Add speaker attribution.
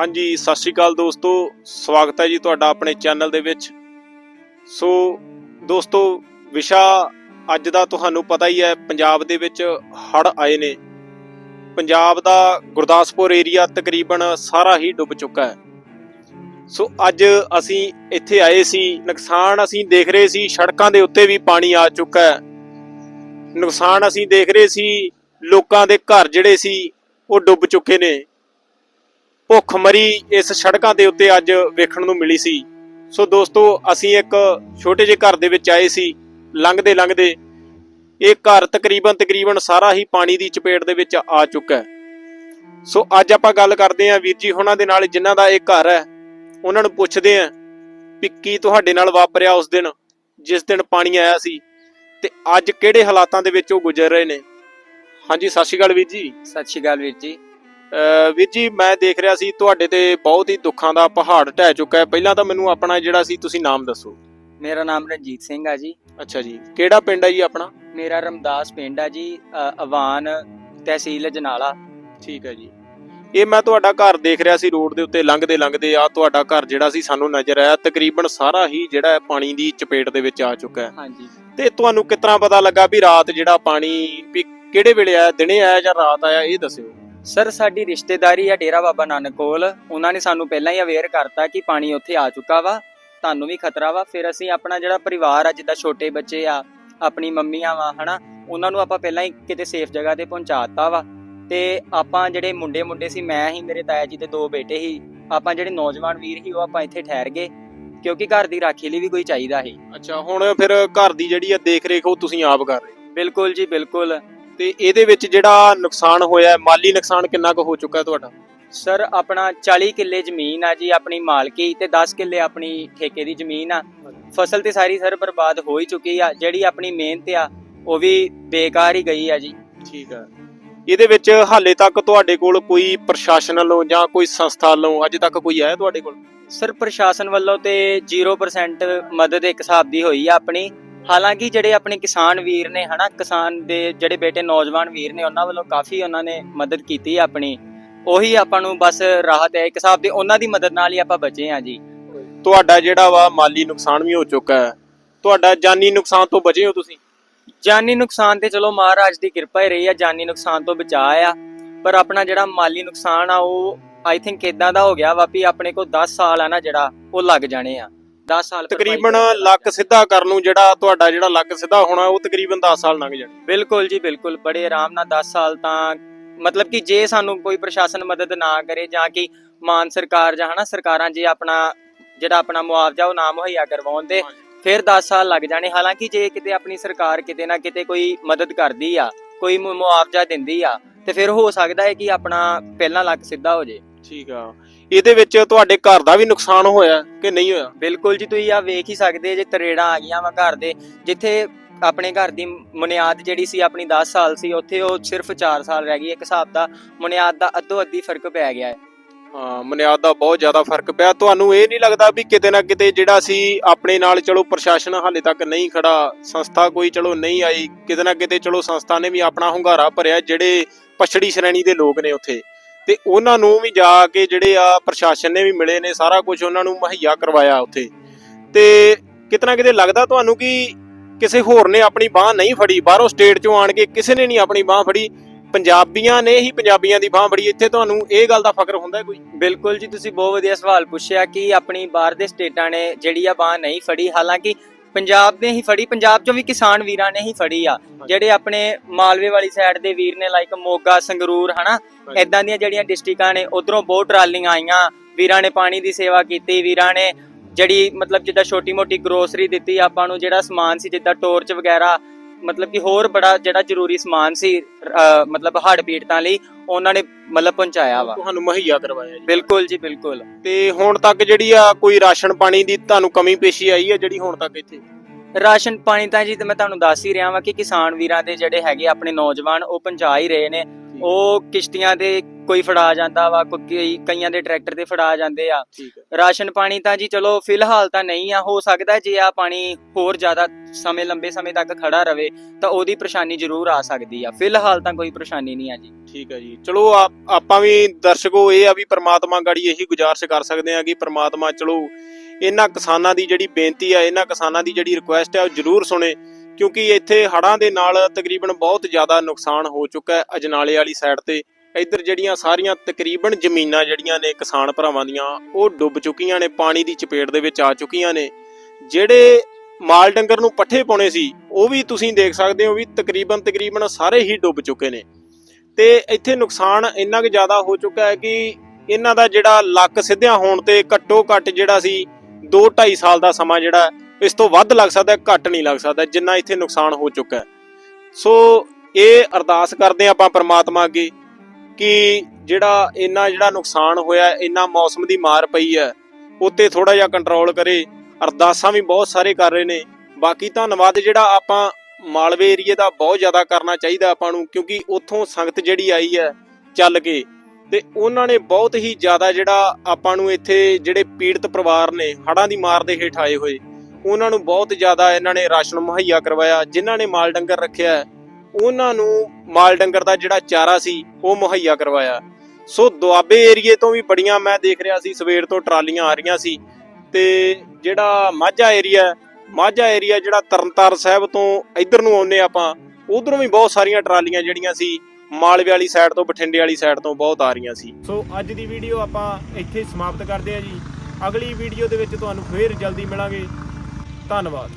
Speaker 1: ਹਾਂਜੀ, ਸਤਿ ਸ਼੍ਰੀ ਅਕਾਲ ਦੋਸਤੋ। ਸਵਾਗਤ ਹੈ ਜੀ ਤੁਹਾਡਾ ਆਪਣੇ ਚੈਨਲ ਦੇ ਵਿੱਚ। ਸੋ, ਦੋਸਤੋ, ਵਿਸ਼ਾ ਅੱਜ ਦਾ ਤੁਹਾਨੂੰ ਪਤਾ ਹੀ ਹੈ, ਪੰਜਾਬ ਦੇ ਵਿੱਚ ਹੜ੍ਹ ਆਏ ਨੇ। ਪੰਜਾਬ ਦਾ ਗੁਰਦਾਸਪੁਰ ਏਰੀਆ ਤਕਰੀਬਨ ਸਾਰਾ ਹੀ ਡੁੱਬ ਚੁੱਕਾ ਹੈ। ਸੋ, ਅੱਜ ਅਸੀਂ ਇੱਥੇ ਆਏ ਸੀ। ਨੁਕਸਾਨ ਅਸੀਂ ਦੇਖ ਰਹੇ ਸੀ, ਸੜਕਾਂ ਦੇ ਉੱਤੇ ਵੀ ਪਾਣੀ ਆ ਚੁੱਕਾ ਹੈ। ਨੁਕਸਾਨ ਅਸੀਂ ਦੇਖ ਰਹੇ ਸੀ, ਲੋਕਾਂ ਦੇ ਘਰ ਜਿਹੜੇ ਸੀ, ਉਹ ਡੁੱਬ ਚੁੱਕੇ ਨੇ। ਭੁੱਖਮਰੀ ਇਸ ਸੜਕਾਂ ਦੇ ਉੱਤੇ ਅੱਜ ਵੇਖਣ ਨੂੰ ਮਿਲੀ ਸੀ। ਸੋ ਦੋਸਤੋ, ਅਸੀਂ ਇੱਕ ਛੋਟੇ ਜਿਹੇ ਘਰ ਦੇ ਵਿੱਚ ਆਏ ਸੀ। ਲੰਘਦੇ ਲੰਘਦੇ ਇਹ ਘਰ ਤਕਰੀਬਨ ਤਕਰੀਬਨ ਸਾਰਾ ਹੀ ਪਾਣੀ ਦੀ ਚਪੇਟ ਦੇ ਵਿੱਚ ਆ ਚੁੱਕਾ ਹੈ। ਸੋ ਅੱਜ ਆਪਾਂ ਗੱਲ ਕਰਦੇ ਹਾਂ ਵੀਰ ਜੀ ਉਹਨਾਂ ਦੇ ਨਾਲ ਜਿਨ੍ਹਾਂ ਦਾ ਇਹ ਘਰ ਹੈ। ਉਹਨਾਂ ਨੂੰ ਪੁੱਛਦੇ ਹਾਂ ਵੀ ਕੀ ਤੁਹਾਡੇ ਨਾਲ ਵਾਪਰਿਆ ਉਸ ਦਿਨ, ਜਿਸ ਦਿਨ ਪਾਣੀ ਆਇਆ ਸੀ ਤੇ ਅੱਜ ਕਿਹੜੇ ਹਾਲਾਤਾਂ ਦੇ ਵਿੱਚ ਉਹ ਗੁਜ਼ਰ ਰਹੇ ਨੇ। ਹਾਂਜੀ, ਸਤਿ ਸ਼੍ਰੀ ਅਕਾਲ ਵੀਰ ਜੀ।
Speaker 2: ਸਤਿ ਸ਼੍ਰੀ ਅਕਾਲ ਵੀਰ ਜੀ।
Speaker 1: ਵੀਰ ਜੀ ਮੈਂ ਦੇਖ ਰਿਹਾ ਸੀ ਤੁਹਾਡੇ ਤੇ ਬਹੁਤ ਹੀ ਦੁੱਖਾਂ ਦਾ ਪਹਾੜ ਢਹਿ ਚੁੱਕਾ ਹੈ। ਪਹਿਲਾਂ ਤਾਂ ਮੈਨੂੰ ਆਪਣਾ ਜਿਹੜਾ ਸੀ ਤੁਸੀਂ ਨਾਮ ਦੱਸੋ।
Speaker 2: ਮੇਰਾ ਨਾਮ ਰਣਜੀਤ ਸਿੰਘ ਆ ਜੀ।
Speaker 1: ਅੱਛਾ ਜੀ। ਕਿਹੜਾ ਪਿੰਡ ਹੈ ਜੀ ਆਪਣਾ?
Speaker 2: ਮੇਰਾ ਰਮਦਾਸ ਪਿੰਡ ਆ ਜੀ ਅਵਾਨ ਤਹਿਸੀਲ ਜਨਾਲਾ।
Speaker 1: ਠੀਕ ਹੈ ਜੀ। ਇਹ ਮੈਂ ਤੁਹਾਡਾ ਘਰ ਦੇਖ ਰਿਹਾ ਸੀ ਰੋਡ ਦੇ ਉੱਤੇ ਲੰਘਦੇ ਲੰਘਦੇ ਆ ਤੁਹਾਡਾ ਘਰ ਜਿਹੜਾ ਸੀ ਸਾਨੂੰ ਨਜ਼ਰ ਆਇਆ। ਤਕਰੀਬਨ ਸਾਰਾ ਹੀ ਜਿਹੜਾ ਹੈ ਪਾਣੀ ਦੀ ਚਪੇਟ ਦੇ ਵਿੱਚ ਆ ਚੁੱਕਾ ਹੈ।
Speaker 2: ਹਾਂਜੀ।
Speaker 1: ਤੇ ਤੁਹਾਨੂੰ ਕਿਤਨਾ ਪਤਾ ਲੱਗਾ ਵੀ ਰਾਤ ਜਿਹੜਾ ਪਾਣੀ ਵੀ ਕਿਹੜੇ ਵੇਲੇ ਆਇਆ ਦਿਨੇ ਆਇਆ ਜਾਂ ਰਾਤ ਆਇਆ ਇਹ ਦੱਸਿਓ।
Speaker 2: ਸਰ ਸਾਡੀ ਰਿਸ਼ਤੇਦਾਰੀ ਆ ਡੇਰਾ ਬਾਬਾ ਨਾਨਕ ਕੋਲ। ਉਹਨਾਂ ਨੇ ਸਾਨੂੰ ਪਹਿਲਾਂ ਹੀ ਅਵੇਅਰ ਕਰਤਾ ਕਿ ਪਾਣੀ ਉੱਥੇ ਆ ਚੁੱਕਾ ਵਾ। ਤੁਹਾਨੂੰ ਵੀ ਖਤਰਾ ਵਾ। ਫਿਰ ਅਸੀਂ ਆਪਣਾ ਜਿਹੜਾ ਪਰਿਵਾਰ ਆ ਜਿੱਦਾਂ ਛੋਟੇ ਬੱਚੇ ਆ ਆਪਣੀ ਮੰਮੀਆਂ ਵਾ ਹਨਾ ਉਹਨਾਂ ਨੂੰ ਆਪਾਂ ਪਹਿਲਾਂ ਹੀ ਕਿਤੇ ਸੇਫ ਜਗ੍ਹਾ ਤੇ ਪਹੁੰਚਾਤਾ ਵਾ। ਤੇ ਆਪਾਂ ਜਿਹੜੇ ਮੁੰਡੇ ਮੁੰਡੇ ਸੀ ਮੈਂ ਹੀ ਮੇਰੇ ਤਾਇਆ ਜੀ ਦੇ ਦੋ ਬੇਟੇ ਸੀ ਆਪਾਂ ਜਿਹੜੇ ਨੌਜਵਾਨ ਵੀਰ ਸੀ ਉਹ ਆਪਾਂ ਇੱਥੇ ਠਹਿਰ ਗਏ। ਕਿਉਂਕਿ ਘਰ ਦੀ ਰਾਖੀ ਲਈ ਵੀ ਕੋਈ ਚਾਹੀਦਾ ਸੀ।
Speaker 1: ਅੱਛਾ ਹੁਣ ਫਿਰ ਘਰ ਦੀ ਜਿਹੜੀ ਆ ਦੇਖ ਰੇਖ ਉਹ ਤੁਸੀਂ ਆਪ ਕਰ ਰਹੇ।
Speaker 2: ਬਿਲਕੁਲ ਜੀ ਬਿਲਕੁਲ।
Speaker 1: ਤੇ ਇਹਦੇ ਵਿੱਚ ਜਿਹੜਾ ਨੁਕਸਾਨ ਹੋਇਆ ਹੈ, ਮਾਲੀ ਨੁਕਸਾਨ ਕਿੰਨਾ ਕੁ ਹੋ ਚੁੱਕਾ ਹੈ ਤੁਹਾਡਾ?
Speaker 2: ਸਰ ਆਪਣਾ 40 ਕਿੱਲੇ ਜ਼ਮੀਨ ਆ ਜੀ ਆਪਣੀ ਮਾਲਕੀ ਤੇ 10 ਕਿੱਲੇ ਆਪਣੀ ਠੇਕੇ ਦੀ ਜ਼ਮੀਨ ਆ। ਫਸਲ ਤੇ ਸਾਰੀ ਸਰ ਬਰਬਾਦ ਹੋ ਹੀ ਚੁੱਕੀ ਆ ਜਿਹੜੀ ਆਪਣੀ ਮਿਹਨਤ ਆ ਉਹ ਵੀ ਬੇਕਾਰ ਹੀ ਗਈ ਆ ਜੀ।
Speaker 1: ਠੀਕ ਹੈ ਇਹਦੇ ਵਿੱਚ ਹਾਲੇ ਤੱਕ ਤੁਹਾਡੇ ਕੋਲ ਕੋਈ ਪ੍ਰਸ਼ਾਸਨ ਵੱਲੋਂ ਜਾਂ ਕੋਈ ਸੰਸਥਾ ਵੱਲੋਂ ਅਜੇ ਤੱਕ ਕੋਈ ਆਇਆ ਤੁਹਾਡੇ ਕੋਲ?
Speaker 2: ਸਰ ਪ੍ਰਸ਼ਾਸਨ ਵੱਲੋਂ ਤੇ 0% ਮਦਦ ਇੱਕ ਹਿਸਾਬ ਦੀ ਹੋਈ ਆ ਆਪਣੀ। ਹਾਲਾਂਕਿ ਜਿਹੜੇ ਆਪਣੇ ਕਿਸਾਨ ਵੀਰ ਨੇ ਹਨਾ ਕਿਸਾਨ ਦੇ ਜਿਹੜੇ ਬੇਟੇ ਨੌਜਵਾਨ ਵੀਰ ਨੇ ਉਹਨਾਂ ਵੱਲੋਂ ਕਾਫੀ ਉਹਨਾਂ ਨੇ ਮਦਦ ਕੀਤੀ ਆਪਣੀ। ਉਹੀ ਆਪਾਂ ਨੂੰ ਬਸ ਰਾਹਤ ਹੈ ਇੱਕ ਹਿਸਾਬ ਦੀ ਉਹਨਾਂ ਦੀ ਮਦਦ ਨਾਲ ਹੀ ਆਪਾਂ ਬਚੇ ਆ ਜੀ।
Speaker 1: ਤੁਹਾਡਾ ਜਿਹੜਾ ਵਾ ਮਾਲੀ ਨੁਕਸਾਨ ਵੀ ਹੋ ਚੁੱਕਾ ਹੈ ਤੁਹਾਡਾ ਜਾਨੀ ਨੁਕਸਾਨ ਤੋਂ ਬਚੇ ਹੋ ਤੁਸੀਂ?
Speaker 2: ਜਾਨੀ ਨੁਕਸਾਨ ਤੇ ਚਲੋ ਮਹਾਰਾਜ ਦੀ ਕਿਰਪਾ ਹੀ ਰਹੀ ਆ ਜਾਨੀ ਨੁਕਸਾਨ ਤੋਂ ਬਚਾ ਆ ਪਰ ਆਪਣਾ ਜਿਹੜਾ ਮਾਲੀ ਨੁਕਸਾਨ ਆ ਉਹ ਆਈ ਥਿੰਕ ਇਦਾਂ ਦਾ ਹੋ ਗਿਆ ਵਾ ਵੀ ਆਪਣੇ ਕੋਲ 10 ਸਾਲ ਆ ਨਾ ਜਿਹੜਾ ਉਹ ਲੱਗ ਜਾਣੇ ਆ। 10 ਸਾਲ
Speaker 1: ਤਕਰੀਬਨ। ਲੱਕ ਸਿੱਧਾ ਕਰਨ ਨੂੰ ਜਿਹੜਾ ਤੁਹਾਡਾ ਜਿਹੜਾ ਲੱਕ ਸਿੱਧਾ ਹੋਣਾ ਉਹ ਤਕਰੀਬਨ 10 ਸਾਲ ਲੰਘ ਜਾਣੇ।
Speaker 2: ਬਿਲਕੁਲ ਜੀ ਬਿਲਕੁਲ। ਬੜੇ ਆਰਾਮ ਨਾਲ 10 ਸਾਲ ਤਾਂ ਮਤਲਬ ਕਿ ਜੇ ਸਾਨੂੰ ਕੋਈ ਪ੍ਰਸ਼ਾਸਨ ਮਦਦ ਨਾ ਕਰੇ ਜਾਂ ਕਿ ਮਾਨ ਸਰਕਾਰ ਜਾਂ ਹਨਾ ਸਰਕਾਰਾਂ ਜੇ ਆਪਣਾ ਜਿਹੜਾ ਆਪਣਾ ਮੁਆਵਜ਼ਾ ਉਹ ਨਾ ਮੁਹੱਈਆ ਕਰਵਾਉਣ ਤੇ ਫਿਰ 10 ਸਾਲ ਲੱਗ ਜਾਣੇ। ਹਾਲਾਂਕਿ ਜੇ ਕਿਤੇ ਆਪਣੀ ਸਰਕਾਰ ਕਿਤੇ ਨਾ ਕਿਤੇ ਕੋਈ ਮਦਦ ਕਰਦੀ ਆ ਕੋਈ ਮੁਆਵਜ਼ਾ ਦਿੰਦੀ ਆ ਤੇ ਫਿਰ ਹੋ ਸਕਦਾ ਹੈ ਕਿ ਆਪਣਾ ਪਹਿਲਾਂ ਲੱਕ ਸਿੱਧਾ ਹੋ ਜੇ।
Speaker 1: ਠੀਕ ਆ। ਇਹਦੇ ਵਿੱਚ ਤੁਹਾਡੇ ਘਰ ਦਾ ਵੀ ਨੁਕਸਾਨ ਹੋਇਆ ਕਿ ਨਹੀਂ ਹੋਇਆ?
Speaker 2: ਬਿਲਕੁਲ ਜੀ ਤੁਸੀਂ ਆ ਵੇਖ ਹੀ ਸਕਦੇ ਜੇ ਤਰੇੜਾਂ ਆ ਗਈਆਂ ਵਾ ਘਰ ਦੇ। ਜਿੱਥੇ ਆਪਣੇ ਘਰ ਦੀ ਬੁਨਿਆਦ ਜਿਹੜੀ ਸੀ ਆਪਣੀ 10 ਸਾਲ ਸੀ ਉੱਥੇ ਉਹ ਸਿਰਫ 4 ਸਾਲ ਰਹਿ ਗਈ। ਇੱਕ ਹਿਸਾਬ ਦਾ ਬੁਨਿਆਦ ਦਾ ਅੱਧੋ ਅੱਧੀ ਫ਼ਰਕ ਪੈ ਗਿਆ ਹੈ।
Speaker 1: ਹਾਂ ਮਨਿਆਦ ਦਾ ਬਹੁਤ ਜ਼ਿਆਦਾ ਫ਼ਰਕ ਪਿਆ। ਤੁਹਾਨੂੰ ਇਹ ਨਹੀਂ ਲੱਗਦਾ ਵੀ ਕਿਤੇ ਨਾ ਕਿਤੇ ਜਿਹੜਾ ਸੀ ਆਪਣੇ ਨਾਲ ਚਲੋ ਪ੍ਰਸ਼ਾਸਨ ਹਾਲੇ ਤੱਕ ਨਹੀਂ ਖੜਾ ਸੰਸਥਾ ਕੋਈ ਚਲੋ ਨਹੀਂ ਆਈ ਕਿਤੇ ਨਾ ਕਿਤੇ ਚਲੋ ਸੰਸਥਾ ਨੇ ਵੀ ਆਪਣਾ ਹੁੰਗਾਰਾ ਭਰਿਆ ਜਿਹੜੇ ਪਛੜੀ ਸ਼੍ਰੇਣੀ ਦੇ ਲੋਕ ਨੇ ਉੱਥੇ। ਤੇ ਉਹਨਾਂ ਨੂੰ ਵੀ ਜਾ ਕੇ ਜਿਹੜੇ ਆ ਪ੍ਰਸ਼ਾਸਨ ਨੇ ਵੀ ਮਿਲੇ ਨੇ, ਸਾਰਾ ਕੁਝ ਉਹਨਾਂ ਨੂੰ ਮੁਹੱਈਆ ਕਰਵਾਇਆ ਉੱਥੇ। ਤੇ ਕਿਤੇ ਕਿਤੇ ਲੱਗਦਾ ਤੁਹਾਨੂੰ ਕਿ ਕਿਸੇ ਹੋਰ ਨੇ ਆਪਣੀ ਬਾਹ ਨਹੀਂ ਫੜੀ? ਬਾਹਰੋਂ ਸਟੇਟ ਚੋਂ ਆਣ ਕੇ ਕਿਸੇ ਨੇ ਨਹੀਂ ਆਪਣੀ ਬਾਹ ਫੜੀ? ਪੰਜਾਬੀਆਂ ਨੇ ਹੀ ਪੰਜਾਬੀਆਂ ਦੀ ਬਾਹ ਫੜੀ। ਇੱਥੇ ਤੁਹਾਨੂੰ ਇਹ ਗੱਲ ਦਾ ਫ਼ਕਰ ਹੁੰਦਾ ਕੋਈ?
Speaker 2: ਬਿਲਕੁਲ ਜੀ, ਤੁਸੀਂ ਬਹੁਤ ਵਧੀਆ ਸਵਾਲ ਪੁੱਛਿਆ ਕਿ ਆਪਣੀ ਬਾਹਰ ਦੇ ਸਟੇਟਾਂ ਨੇ ਜਿਹੜੀ ਆ ਬਾਹ ਨਹੀਂ ਫੜੀ। ਹਾਲਾਂਕਿ ਪੰਜਾਬ ਨੇ ਹੀ ਫੜੀ ਪੰਜਾਬ ਚੋਂ ਵੀ ਕਿਸਾਨ ਵੀਰਾਂ ਨੇ ਹੀ ਫੜੀ ਆ। ਜਿਹੜੇ ਆਪਣੇ ਮਾਲਵੇ ਵਾਲੀ ਸਾਈਡ ਦੇ ਵੀਰ ਨੇ ਲਾਈਕ ਮੋਗਾ ਸੰਗਰੂਰ ਹਨਾ? ਇਦਾਂ ਦੀਆਂ ਜਿਹੜੀਆਂ ਡਿਸਟ੍ਰਿਕਾਂ ਨੇ ਉਧਰੋਂ ਬਹੁਤ ਟਰਾਲੀਆਂ ਆਈਆਂ। ਵੀਰਾਂ ਨੇ ਪਾਣੀ ਦੀ ਸੇਵਾ ਕੀਤੀ ਵੀਰਾਂ ਨੇ ਜਿਹੜੀ ਮਤਲਬ ਜਿੱਦਾਂ ਛੋਟੀ ਮੋਟੀ ਗਰੋਸਰੀ ਦਿੱਤੀ ਆਪਾਂ ਨੂੰ ਜਿਹੜਾ ਸਮਾਨ ਸੀ ਜਿੱਦਾਂ ਟੋਰਚ ਵਗੈਰਾ ਮਤਲਬ ਕਿ ਹੋਰ ਬੜਾ ਜਿਹੜਾ ਜ਼ਰੂਰੀ ਸਮਾਨ ਸੀ ਅਹ ਮਤਲਬ ਹੜ੍ਹ ਪੀੜਤਾਂ ਲਈ ਉਹਨਾਂ ਨੇ ਮਤਲਬ ਪਹੁੰਚਾਇਆ ਵਾ।
Speaker 1: ਤੁਹਾਨੂੰ ਮੁਹੱਈਆ ਕਰਵਾਇਆ ਜੀ।
Speaker 2: ਬਿਲਕੁਲ ਜੀ ਬਿਲਕੁਲ।
Speaker 1: ਤੇ ਹੁਣ ਤੱਕ ਜਿਹੜੀ ਆ ਕੋਈ ਰਾਸ਼ਨ ਪਾਣੀ ਦੀ ਤੁਹਾਨੂੰ ਕਮੀ ਪੇਸ਼ੀ ਆਈ ਹੈ ਜਿਹੜੀ ਹੁਣ ਤੱਕ ਇੱਥੇ?
Speaker 2: ਰਾਸ਼ਨ ਪਾਣੀ ਤਾਂ ਜੀ ਤੇ ਮੈਂ ਤੁਹਾਨੂੰ ਦੱਸ ਹੀ ਰਿਹਾ ਵਾਂ ਕਿ ਕਿਸਾਨ ਵੀਰਾਂ ਦੇ ਜਿਹੜੇ ਹੈਗੇ ਆਪਣੇ ਨੌਜਵਾਨ ਉਹ ਪਹੁੰਚਾ ਹੀ ਰਹੇ ਨੇ। ਉਹ ਕਿਸ਼ਤੀਆਂ ਤੇ ਕੋਈ ਫੜਾ ਜਾਂਦਾ ਵਾ ਕੋਈ ਕਈਆਂ ਦੇ ਟਰੈਕਟਰ ਤੇ ਫੜਾ ਜਾਂਦੇ ਆ। ਰਾਸ਼ਨ ਪਾਣੀ ਤਾਂ ਜੀ ਚਲੋ ਫਿਲਹਾਲ ਤਾਂ ਨਹੀਂ ਆ ਹੋ ਸਕਦਾ ਜੇ ਆ ਪਾਣੀ ਹੋਰ ਜ਼ਿਆਦਾ ਸਮੇਂ ਲੰਬੇ ਸਮੇਂ ਤੱਕ ਖੜਾ ਰਵੇ ਤਾਂ ਉਹਦੀ ਪਰੇਸ਼ਾਨੀ ਜ਼ਰੂਰ ਆ ਸਕਦੀ ਆ। ਫਿਲਹਾਲ ਤਾਂ ਕੋਈ ਪਰੇਸ਼ਾਨੀ ਨਹੀਂ ਆ ਜੀ।
Speaker 1: ਠੀਕ ਹੈ ਜੀ। ਚਲੋ ਆ- ਆਪਾਂ ਵੀ ਦਰਸ਼ਕੋ ਇਹ ਆ ਵੀ ਪ੍ਰਮਾਤਮਾ ਗਾੜੀ ਇਹੀ ਗੁਜ਼ਾਰਿਸ਼ ਕਰ ਸਕਦੇ ਆ ਕਿ ਪ੍ਰਮਾਤਮਾ ਚਲੋ ਇਹਨਾਂ ਕਿਸਾਨਾਂ ਦੀ ਜਿਹੜੀ ਬੇਨਤੀ ਆ ਇਹਨਾਂ ਕਿਸਾਨਾਂ ਦੀ ਜਿਹੜੀ ਰਿਕੁਐਸਟ ਹੈ ਉਹ ਜ਼ਰੂਰ ਸੁਣੇ ਕਿਉਂਕਿ ਇੱਥੇ ਹੜ੍ਹਾਂ ਦੇ ਨਾਲ ਤਕਰੀਬਨ ਬਹੁਤ ਜ਼ਿਆਦਾ ਨੁਕਸਾਨ ਹੋ ਚੁੱਕਾ ਹੈ ਅਜਨਾਲੇ ਵਾਲੀ ਸਾਈਡ ਤੇ। ਇੱਧਰ ਜਿਹੜੀਆਂ ਸਾਰੀਆਂ ਤਕਰੀਬਨ ਜ਼ਮੀਨਾਂ ਜਿਹੜੀਆਂ ਨੇ ਕਿਸਾਨ ਭਰਾਵਾਂ ਦੀਆਂ, ਉਹ ਡੁੱਬ ਚੁੱਕੀਆਂ ਨੇ, ਪਾਣੀ ਦੀ ਚਪੇਟ ਦੇ ਵਿੱਚ ਆ ਚੁੱਕੀਆਂ ਨੇ। ਜਿਹੜੇ ਮਾਲ ਡੰਗਰ ਨੂੰ ਪੱਠੇ ਪਾਉਣੇ ਸੀ, ਉਹ ਵੀ ਤੁਸੀਂ ਦੇਖ ਸਕਦੇ ਹੋ ਵੀ ਤਕਰੀਬਨ ਤਕਰੀਬਨ ਸਾਰੇ ਹੀ ਡੁੱਬ ਚੁੱਕੇ ਨੇ। ਤੇ ਇੱਥੇ ਨੁਕਸਾਨ ਇੰਨਾ ਕੁ ਜ਼ਿਆਦਾ ਹੋ ਚੁੱਕਾ ਹੈ ਕਿ ਇਹਨਾਂ ਦਾ ਜਿਹੜਾ ਲੱਕ ਸਿੱਧਿਆਂ ਹੋਣ ਤੇ ਘੱਟੋ ਘੱਟ ਜਿਹੜਾ ਸੀ 2.5 ਸਾਲ ਦਾ ਸਮਾਂ ਜਿਹੜਾ, ਇਸ ਤੋਂ ਵੱਧ ਲੱਗ ਸਕਦਾ, ਘੱਟ ਨਹੀਂ ਲੱਗ ਸਕਦਾ, ਜਿੰਨਾ ਇੱਥੇ ਨੁਕਸਾਨ ਹੋ ਚੁੱਕਾ ਹੈ। ਸੋ ਇਹ ਅਰਦਾਸ ਕਰਦੇ ਹਾਂ ਆਪਾਂ ਪਰਮਾਤਮਾ ਅੱਗੇ ਕਿ ਜਿਹੜਾ ਇੰਨਾ ਜਿਹੜਾ ਨੁਕਸਾਨ ਹੋਇਆ, ਇੰਨਾ ਮੌਸਮ ਦੀ ਮਾਰ ਪਈ ਹੈ, ਉੱਤੇ ਥੋੜਾ ਜਿਹਾ ਕੰਟਰੋਲ ਕਰੇ, ਅਰਦਾਸਾਂ ਵੀ ਬਹੁਤ ਸਾਰੇ ਕਰ ਰਹੇ ਨੇ। ਬਾਕੀ ਧੰਨਵਾਦ ਜਿਹੜਾ ਆਪਾਂ ਮਾਲਵੇ ਏਰੀਏ ਦਾ ਬਹੁਤ ਜ਼ਿਆਦਾ ਕਰਨਾ ਚਾਹੀਦਾ ਆਪਾਂ ਨੂੰ, ਕਿਉਂਕਿ ਉੱਥੋਂ ਸੰਗਤ ਜਿਹੜੀ ਆਈ ਹੈ ਚੱਲ ਕੇ, ਤੇ ਉਹਨਾਂ ਨੇ ਬਹੁਤ ਹੀ ਜ਼ਿਆਦਾ ਜਿਹੜਾ ਆਪਾਂ ਨੂੰ ਇੱਥੇ ਜਿਹੜੇ ਪੀੜਤ ਪਰਿਵਾਰ ਨੇ, ਹੜ੍ਹਾਂ ਦੀ ਮਾਰ ਦੇ ਹੇਠ ਆਏ ਹੋਏ, ਉਹਨਾਂ ਨੂੰ ਬਹੁਤ ਜ਼ਿਆਦਾ ਇਹਨਾਂ ਨੇ ਰਾਸ਼ਨ ਮੁਹੱਈਆ ਕਰਵਾਇਆ, ਜਿਨ੍ਹਾਂ ਨੇ ਮਾਲ ਡੰਗਰ ਰੱਖਿਆ ਉਹਨਾਂ ਨੂੰ ਮਾਲ ਡੰਗਰ ਦਾ ਜਿਹੜਾ ਚਾਰਾ ਸੀ, ਉਹ ਮੁਹੱਈਆ ਕਰਵਾਇਆ। ਸੋ ਦੁਆਬੇ ਏਰੀਏ ਤੋਂ ਵੀ ਬੜੀਆਂ ਮੈਂ ਦੇਖ ਰਿਹਾ ਸੀ, ਸਵੇਰ ਤੋਂ ਟਰਾਲੀਆਂ ਆ ਰਹੀਆਂ ਸੀ। ਤੇ ਜਿਹੜਾ ਮਾਝਾ ਏਰੀਆ ਮਾਝਾ ਏਰੀਆ ਜਿਹੜਾ ਤਰਨਤਾਰਨ ਸਾਹਿਬ ਤੋਂ ਇੱਧਰ ਨੂੰ ਆਉਂਦੇ ਆਪਾਂ, ਉਧਰੋਂ ਵੀ ਬਹੁਤ ਸਾਰੀਆਂ ਟਰਾਲੀਆਂ ਜਿਹੜੀਆਂ ਸੀ, ਮਾਲਵੇ ਵਾਲੀ ਸਾਈਡ ਤੋਂ, ਬਠਿੰਡੇ ਵਾਲੀ ਸਾਈਡ ਤੋਂ ਬਹੁਤ ਆ ਰਹੀਆਂ ਸੀ। ਸੋ ਅੱਜ ਦੀ ਵੀਡੀਓ ਆਪਾਂ ਇੱਥੇ ਸਮਾਪਤ ਕਰਦੇ ਹਾਂ ਜੀ। ਅਗਲੀ ਵੀਡੀਓ ਦੇ ਵਿੱਚ ਤੁਹਾਨੂੰ ਫੇਰ ਜਲਦੀ ਮਿਲਾਂਗੇ। ਧੰਨਵਾਦ।